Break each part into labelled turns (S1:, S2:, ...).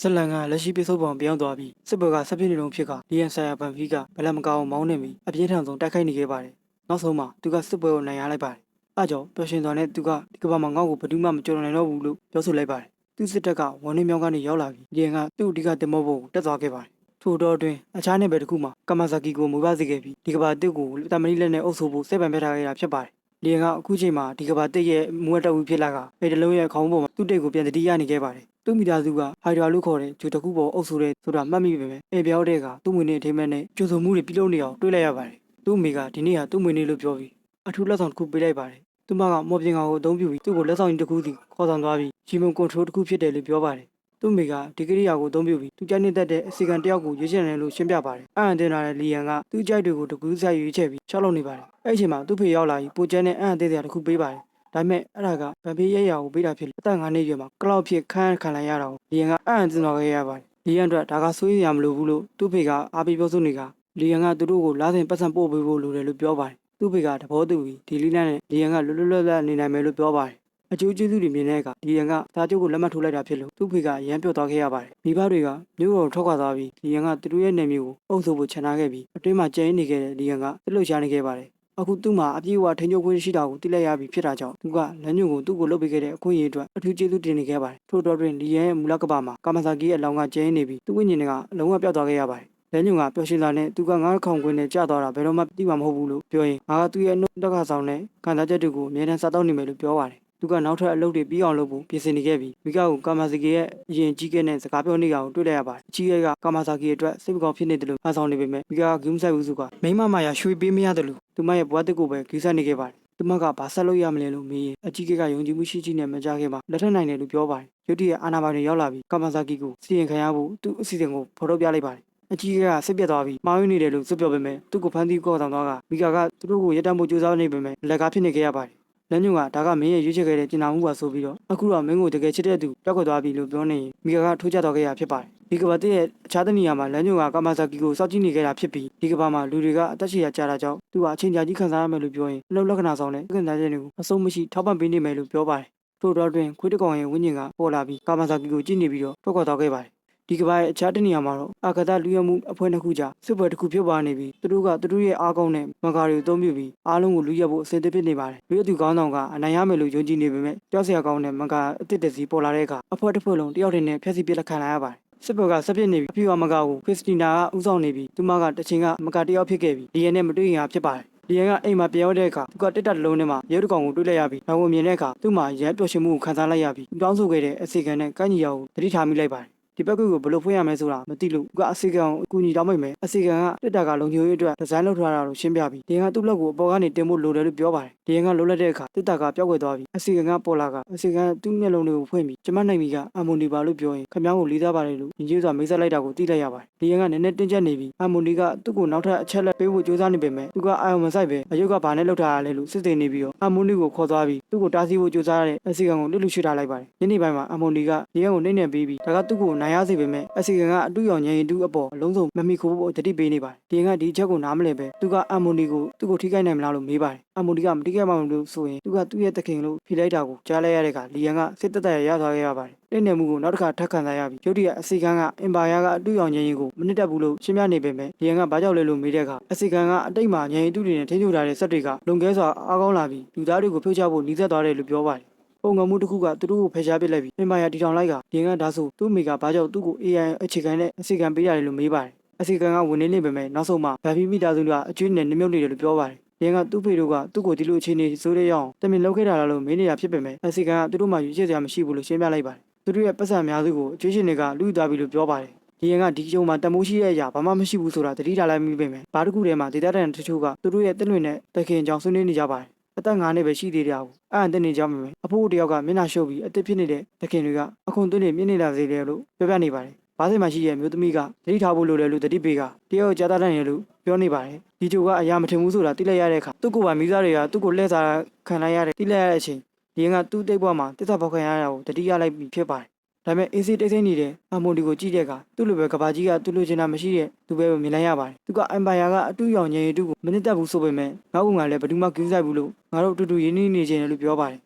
S1: ဇလန်ကလက်ရှိပြစ်စုံပုံပြောင်းသွားပြီးစစ်ဘက်ကဆက်ပြစ်နေလုံးဖြစ်ကလီယန်ဆိုင်ယာဘန်ဖီကဘလမကောင်းမောင်းနေပြီးအပြင်းထန်ဆုံးတိုက်ခိုက်နေခဲ့ပါတယ်။နောက်ဆုံးမှာသူကစစ်ပွဲကိုနိုင်ရလိုက်ပါတယ်။အဲကြောင့်ပျော်ရွှင်စွာနဲ့သူကဒီကမ္ဘာမှာငေါ့ကိုဘယ်သူမှမကြော်နိုင်တော့ဘူးလို့ပြောဆိုလိုက်ပါတယ်။သူစစ်တပ်ကဝန်နေမြောင်းကနေရောက်လာပြီးလီယန်ကသူ့အဓိကတင်မောဖို့တက်သွားခဲ့ပါတယ်။ထို့တော့အတွင်းအခြားနယ်ပယ်တစ်ခုမှာကာမာဇာကီကိုမူပါစေခဲ့ပြီးဒီကမ္ဘာတစ်ကိုတမန်လေးလက်နဲ့အုပ်ဆိုဖို့စိတ်ပန်ပြထားခဲ့တာဖြစ်ပါတယ်။လီယန်ကအခုချိန်မှာဒီကမ္ဘာတစ်ရဲ့မူဝတ်တော်ဦးဖြစ်လာကအဲတလုံးရဲ့ခေါင်းပေါ်မှာသူ့တိတ်ကိုပြန်တတိယနေခဲ့ပါတယ်။ သူ့မိသားစုကဟိုက်ဒရာလို့ခေါ်တဲ့ဂျူတစ်ခုပေါ်အုပ်ဆိုတဲ့ဆိုတာမှတ်မိပေမဲ့အဲပြောတဲ့ကသူ့မွေနဲ့အထိမ်းမဲ့နဲ့ကျိုးစုံမှုတွေပြုလုပ်နေအောင်တွေးလိုက်ရပါတယ်။သူ့အမေကဒီနေ့ဟာသူ့မွေနေ့လို့ပြောပြီးအထူးလက်ဆောင်တစ်ခုပေးလိုက်ပါတယ်။သူမကမော်ပြင်ကောင်ကိုအသုံးပြုပြီးသူ့ကိုလက်ဆောင်ကြီးတစ်ခုစီခေါ်ဆောင်သွားပြီးဂျီမွန်ကွန်ထရိုးတစ်ခုဖြစ်တယ်လို့ပြောပါတယ်။သူ့အမေကဒီကိရိယာကိုအသုံးပြုပြီးသူကြိုက်နေတတ်တဲ့အစီကံတစ်ယောက်ကိုရွေးချယ်တယ်လို့ရှင်းပြပါတယ်။အံ့အသင်လာတဲ့လီယန်ကသူ့ကြိုက်တွေကိုတကူးဆိုင်ရွေးချယ်ပြီးချောက်လုပ်နေပါတယ်။အဲ့ဒီအချိန်မှာသူ့ဖေရောက်လာပြီးပိုကျန်းတဲ့အံ့အသင်စရာတစ်ခုပေးပါတယ်။ ဒါပေမဲ့အဲ့ဒါကဗန်ဖေးရဲ့ရာကိုပေးတာဖြစ်လို့အသက်၅နှစ်ရွယ်မှာကလောက်ဖြစ်ခန်းခံလိုက်ရတာကိုလီယန်ကအံ့အသင်တော်ခဲ့ရပါတယ်။လီယန်အတွက်ဒါကစိုးရိမ်ရမလို့ဘူးလို့သူ့ဖေကအားပေးပြောဆိုနေကလီယန်ကသူတို့ကိုလာစဉ်ပတ်စံပို့ပေးဖို့လိုတယ်လို့ပြောပါတယ်။သူ့ဖေကသဘောတူပြီးဒီလီလန်နဲ့လီယန်ကလွတ်လွတ်လပ်လပ်နေနိုင်မယ်လို့ပြောပါတယ်။အကျိုးကျေးဇူးတွေမြင်တဲ့အခါဒီရန်ကသားကျုပ်ကိုလက်မှတ်ထိုးလိုက်တာဖြစ်လို့သူ့ဖေကရမ်းပြော့သွားခဲ့ရပါတယ်။မိဘတွေကမြို့တော်ထွက်ခွာသွားပြီးဒီရန်ကသူတို့ရဲ့နေမျိုးကိုအုပ်ဆိုဖို့ခြံထားခဲ့ပြီးအတွင်းမှာကျင်းနေခဲ့တဲ့ဒီရန်ကသူ့လှုပ်ရှားနေခဲ့ပါတယ်။ အခုသူ့မှာအပြည့်အဝထိန်းချုပ်ခွင့်ရှိတာကိုသိလိုက်ရပြီဖြစ်တာကြောင့်သူကလမ်းညွန်ကိုသူ့ကိုလုပ်ပေးခဲ့တဲ့အခွင့်အရေးအတွက်အထူးကျေးဇူးတင်နေခဲ့ပါတယ်။ထို့တော့တွင်ဒီရန်ရဲ့မူလကပ္ပမှာကာမစာကီရဲ့အလောင်းကကျင်းနေပြီးသူ့ဝိညာဉ်ကအလုံးဝပြောက်သွားခဲ့ရပါတယ်။လမ်းညွန်ကပျော်ရွှင်လာနဲ့သူကငါးခေါင်ခွင်းနဲ့ကြာသွားတာဘယ်တော့မှသိမှာမဟုတ်ဘူးလို့ပြောရင်ငါကသူ့ရဲ့နှုတ်တက်ကဆောင်နဲ့ခံစားချက်တွေကိုအမြဲတမ်းစားတော့နေမယ်လို့ပြောပါတယ်။ သူကနောက်ထပ်အလုပ်တွေပြီးအောင်လုပ်ဖို့ပြင်ဆင်နေခဲ့ပြီးမိကကိုကာမာဇာကီရဲ့အရင်ကြီးကဲနဲ့စကားပြောနေတာကိုတွေ့လိုက်ရပါတယ်။အကြီးကဲကကာမာဇာကီအတွက်စိတ်မကောင်းဖြစ်နေတယ်လို့အားဆောင်နေပေမဲ့မိကကဂူးမဆိုင်ဘူးစုကမိမမရရွှေပေးမရတယ်လို့သူမရဲ့ဘဝတစ်ကိုပဲဂူးဆိုင်နေခဲ့ပါတယ်။သူမကဘာဆက်လုပ်ရမလဲလို့မေးရင်အကြီးကဲကယုံကြည်မှုရှိရှိနဲ့မကြခင်မှာလက်ထပ်နိုင်တယ်လို့ပြောပါတယ်။ရုတ်တရက်အာနာပိုင်တွေရောက်လာပြီးကာမာဇာကီကိုစီရင်ခံရဖို့သူ့အစီအစဉ်ကိုဖော်ထုတ်ပြလိုက်ပါတယ်။အကြီးကစိတ်ပြတ်သွားပြီးမှားယွင်းနေတယ်လို့စွပြောပေမဲ့သူ့ကိုဖမ်းဆီးခေါ်ဆောင်သွားကမိကာကသူတို့ကိုရတံဖို့ကြိုးစားနေပေမဲ့လက်ကားဖြစ်နေခဲ့ရပါတယ် လမ်းညွန်ကဒါကမင်းရဲ့ရွေးချယ်ခဲ့တဲ့ကျင်နာမှုပါဆိုပြီးတော့အခုတော့မင်းကိုတကယ်ချစ်တဲ့သူပြောက်ခွက်သွားပြီလို့ပြောနေရင်မိကာကထိုးကျတော့ခဲ့ရဖြစ်ပါတယ်ဒီကဘာတဲ့ရဲ့အခြားတနေရာမှာလမ်းညွန်ကကာမာဇာကီကိုစောင့်ကြည့်နေခဲ့တာဖြစ်ပြီးဒီကဘာမှာလူတွေကအသက်ရှည်ရကြတာကြောင့်သူကအချိန်ကြာကြီးခံစားရမယ်လို့ပြောရင်အလုပ်လက္ခဏာဆောင်တဲ့ခံစားချက်တွေကိုအဆုံးမရှိထောက်ပံ့ပေးနေမယ်လို့ပြောပါတယ်ထို့တော့တွင်ခွေးတကောင်ရဲ့ဝိညာဉ်ကပေါ်လာပြီးကာမာဇာကီကိုကြည့်နေပြီးတော့ထွက်ခွာသွားခဲ့ပါတယ် ဒီကဘာရဲ့အခြားတနေရာမှာတော့အာဂတလူရမှုအဖွဲ့နှစ်ခုကြားစစ်ပွဲတစ်ခုဖြစ်ပွားနေပြီးသူတို့ကသူတို့ရဲ့အားကောင်းတဲ့မကာတွေကိုအသုံးပြုပြီးအားလုံးကိုလူရက်ဖို့အစဉ်သစ်ဖြစ်နေပါတယ်လူရသူကောင်းဆောင်ကအနိုင်ရမယ်လို့ယုံကြည်နေပေမဲ့ကြောက်စရာကောင်းတဲ့မကာအစ်စ်တစီပေါ်လာတဲ့အခါအဖွဲ့တစ်ဖွဲ့လုံးတယောက်တည်းနဲ့ဖျက်ဆီးပစ်လက်ခံလိုက်ရပါတယ်စစ်ဘက်ကဆက်ပြစ်နေပြီးအပြူအမကာကိုခရစ်စတီနာကဥဆောင်နေပြီးသူမကတချင်ကမကာတယောက်ဖြစ်ခဲ့ပြီးဒီရနဲ့မတွေ့ရင်ဟာဖြစ်ပါတယ်ဒီရန်ကအိမ်မှာပြောင်းတဲ့အခါသူကတက်တက်လုံးထဲမှာရဲတကောင်ကိုတွေ့လိုက်ရပြီးဒါကိုမြင်တဲ့အခါသူ့မှာရဲပျော်ရွှင်မှုကိုခံစားလိုက်ရပြီးတောင်းဆိုခဲ့တဲ့အစီကံနဲ့ကန့်ညီရကိုတတိထားမိလိုက်ပါတယ် ဒီဘက်ကိုဘယ်လိုဖွင့်ရမလဲဆိုတာမသိလို့သူကအစီကံကိုအကူအညီတောင်းမိမယ်အစီကံကတက်တာကလုံချိုရေးအတွက်ဒီဇိုင်းလုပ်ထားတာလို့ရှင်းပြပြီးဒီရန်ကသူ့လက်ကိုအပေါ်ကနေတင်ဖို့လိုတယ်လို့ပြောပါတယ်ဒီရန်ကလိုလက်တဲ့အခါတက်တာကပျောက်ကွယ်သွားပြီးအစီကံကပေါ်လာကအစီကံသူ့မျက်လုံးတွေကိုဖွင့်ပြီးကျမနိုင်မီကအမွန်ဒီပါလို့ပြောရင်ခမောင်းကိုလေးစားပါတယ်လို့ညီကျေးစွာမိတ်ဆက်လိုက်တာကိုသိလိုက်ရပါတယ်ဒီရန်ကနည်းနည်းတင်းကျပ်နေပြီးအမွန်ဒီကသူ့ကိုနောက်ထပ်အချက်လက်ပေးဖို့ကြိုးစားနေပေမဲ့သူကအာရုံမစိုက်ပဲအယုတ်ကဘာနဲ့လောက်ထားရလဲလို့စစ်စစ်နေပြီးတော့အမွန်ဒီကိုခေါ်သွားပြီးသူ့ကိုတားဆီးဖို့ကြိုးစားရတဲ့အစီကံကိုလွတ်လွတ်ရွှေ့ထားလိုက်ပါတယ်ညနေပိုင်းမှာအမွန်ဒီကဒီရန်ကိုနှိမ့်နှံပေးပြီးဒါကသူ့ကိုနိုင်ရစေပေမဲ့အစီကံကအတူရောင်ငရင်တူအပေါ်အလုံးစုံမမီခိုးဖို့တတိပေးနေပါတယ်ဒီရန်ကဒီချက်ကိုနားမလဲပဲသူကအမွန်ဒီကိုသူ့ကိုထိခိုက်နိုင်မလားလို့မေးပါတယ်အမွန်ဒီကမထိခိုက်မှမလို့ဆိုရင်သူကသူ့ရဲ့တခင်လို့ဖိလိုက်တာကိုကြားလိုက်ရတဲ့အခါလီယန်ကစစ်တက်တက်ရရသွားခဲ့ရပါတယ်လက်နယ်မှုကိုနောက်တစ်ခါထပ်ခံစားရပြီးရုတ်တရက်အစီကံကအင်ပါယာကအတူရောင်ငရင်ကိုမနစ်တက်ဘူးလို့ရှင်းပြနေပေမဲ့လီယန်ကဘာကြောက်လဲလို့မေးတဲ့အခါအစီကံကအတိတ်မှာငရင်တူတွေနဲ့ထိန်းချုပ်ထားတဲ့စက်တွေကလုံကဲစွာအားကောင်းလာပြီးလူသားတွေကိုဖြုတ်ချဖို့နှီးဆက်သွားတယ်လို့ပြောပါတယ် ပုံကမှုတစ်ခုကသူတို့ကိုဖယ်ရှားပစ်လိုက်ပြီးအင်ပါယာတီထောင်လိုက်ကဒီကဒါဆိုသူ့မိကဘာကြောင့်သူ့ကို AI အခြေခံနဲ့အစီကံပေးရတယ်လို့မေးပါတယ်အစီကံကဝင်နေနေပေမဲ့နောက်ဆုံးမှာဗာဖီမိသားစုကအကျွေးနဲ့နှမြုပ်နေတယ်လို့ပြောပါတယ်။ရန်ကသူ့ဖေတို့ကသူ့ကိုဒီလိုအခြေအနေဆိုးတဲ့ရအောင်တမင်လောက်ခဲ့တာလားလို့မေးနေတာဖြစ်ပေမဲ့အစီကံကသူတို့မှယူချစ်စရာမရှိဘူးလို့ရှင်းပြလိုက်ပါတယ်။သူတို့ရဲ့ပတ်စံအများစုကိုအကျွေးရှင်တွေကလူသားပြီလို့ပြောပါတယ်။ဒီရန်ကဒီကြုံမှာတမိုးရှိတဲ့အရာဘာမှမရှိဘူးဆိုတာသတိထားလိုက်မိပေမဲ့ဘာတစ်ခုတည်းမှာဒေတာတန်တချို့ကသူတို့ရဲ့တက်လွင်တဲ့တခင်ကြောင့်ဆွေးနွေးနေကြပါတယ်။ အသက်၅နှစ်ပဲရှိသေးတယ်အခုအဲ့အန်တက်နေကြမှာပဲအဖိုးတယောက်ကမျက်နှာရှုပ်ပြီးအသက်ဖြစ်နေတဲ့တခင်တွေကအခုသွင်းနေမြင့်နေလာစေတယ်လို့ပြောပြနေပါတယ်ဘားစင်မှာရှိတဲ့မျိုးသမီးကတတိထားဖို့လိုတယ်လို့တတိပေးကတယောက်ကြားသားတတ်နေလို့ပြောနေပါတယ်ဒီဂျိုကအရာမထင်ဘူးဆိုတာသိလိုက်ရတဲ့အခါသူ့ကိုယ်ပိုင်မိသားတွေကသူ့ကိုလှည့်စားခံလိုက်ရတဲ့သိလိုက်ရတဲ့အချိန်ဒီရင်ကသူ့တိတ်ဘွားမှာတစ်သက်ပေါက်ခံရတာကိုတတိရလိုက်ပြီးဖြစ်ပါတယ် ဒါပေမဲ့အေးစေးတိတ်ဆိတ်နေတဲ့အမွန်ဒီကိုကြည့်တဲ့အခါသူ့လိုပဲကဘာကြီးကသူ့လိုချင်တာမရှိတဲ့သူပဲမြင်လိုက်ရပါတယ်သူကအမ်ပါယာကအတူရောင်ငယ်ရီတူကိုမနစ်တက်ဘူးဆိုပေမဲ့ငါ့ကငါလည်းဘယ်သူမှကင်းဆိုင်ဘူးလို့ငါတို့အတူတူရင်းနှီးနေကြတယ်လို့ပြောပါတယ်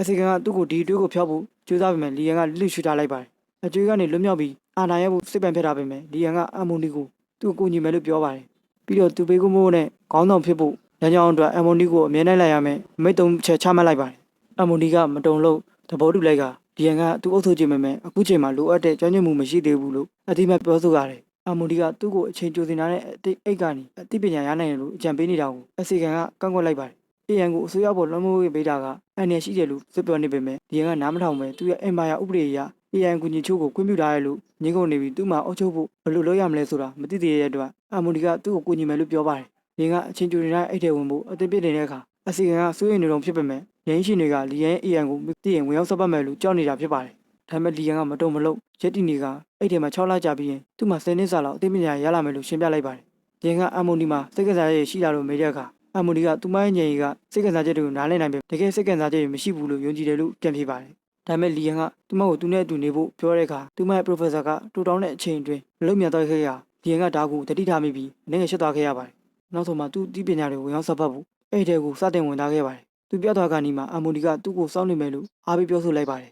S1: အစီကံကသူ့ကိုဒီအတွေးကိုဖျောက်ဖို့ကြိုးစားပေမဲ့လီယန်ကလှစ်ရှူထားလိုက်ပါတယ်အကျွေးကနေလွတ်မြောက်ပြီးအာနာရဲ့ဖို့စစ်ပန်ဖြစ်တာပဲမယ်လီယန်ကအမ်မိုနီကိုသူ့ကိုကူညီမယ်လို့ပြောပါတယ်ပြီးတော့သူပေကူမိုးနဲ့ခေါင်းဆောင်ဖြစ်ဖို့လမ်းကြောင်းအတွက်အမ်မိုနီကိုအမြဲတမ်းလိုက်ရမယ်အမိတ်သုံးချက်ချမှတ်လိုက်ပါတယ်အမ်မိုနီကမတုံလို့သဘောတူလိုက်က လီယန်ကသူ့အုပ်ချုပ်ခြင်းမဲ့မဲ့အခုချိန်မှာလိုအပ်တဲ့ကျွမ်းကျင်မှုမရှိသေးဘူးလို့အတိမတ်ပြောဆိုရတယ်အမ်မိုနီကသူ့ကိုအချိန်ကြိုတင်ထားတဲ့အတိတ်အိတ်ကနေအသိပညာရနိုင်တယ်လို့အကြံပေးနေတာကိုအစီကန်ကကန့်ကွက်လိုက်ပါတယ် AN ကိုအစိုးရပေါ်လွှမ်းမိုးပေးတာကအန်ရရှိတယ်လို့စစ်ပြောနေပေမဲ့ဒီကနားမထောင်ပဲသူရဲ့အင်ပါယာဥပဒေအရ AN ကူညီချို့ကိုခွင့်ပြုထားရလို့ငင်းကုန်နေပြီးသူ့မှာအုပ်ချုပ်ဖို့ဘယ်လိုလုပ်ရမလဲဆိုတာမသိသေးတဲ့အတွက်အမိုဒီကသူ့ကိုကူညီမယ်လို့ပြောပါတယ်။ဒီကအချင်းကျူနေတဲ့အိတ်ထဲဝင်ဖို့အသင်ပြနေတဲ့အခါ အစီကန်ကစိုးရိမ်နေတော့ဖြစ်ပေမဲ့ရင်းရှိတွေကလီယန် AN ကိုတည်ရင်ဝင်ရောက်ဆက်ပတ်မယ်လို့ကြောက်နေတာဖြစ်ပါတယ်။ဒါပေမဲ့လီယန်ကမတုံမလုံးရက်တီနေကအိတ်ထဲမှာ6လကြာပြီးရင်သူ့မှာ10နှစ်စာလောက်အသိပညာရလာမယ်လို့ရှင်းပြလိုက်ပါတယ်။ဒီကအမိုဒီမှာစိတ်ကစားရရှိလာလို့မေးတဲ့အခါအမူဒီကသူမရဲ့ညင်ကြီးကစိတ်ကစားချက်တွေကိုနားလည်နိုင်ပေတကယ်စိတ်ကစားချက်တွေမရှိဘူးလို့ယုံကြည်တယ်လို့ပြန်ပြေးပါတယ်။ဒါပေမဲ့လီယန်ကသူမကိုသူနဲ့အတူနေဖို့ပြောတဲ့အခါသူမရဲ့ professor ကတူတောင်းတဲ့အချိန်အတွင်းမလုံမြန်တော့ခဲ့ရလီယန်ကဒါကိုတတိထားမိပြီးအနေနဲ့ရှက်သွားခဲ့ရပါတယ်။နောက်ဆုံးမှသူဒီပညာတွေကိုဝင်ရောက်ဆက်ဖတ်ဖို့ အဲ့ဒီတဲကိုစတင်ဝင်သားခဲ့ပါတယ်။သူပြောသွားကနီမှာအမူဒီကသူ့ကိုစောင့်နေမယ်လို့အားပေးပြောဆိုလိုက်ပါတယ်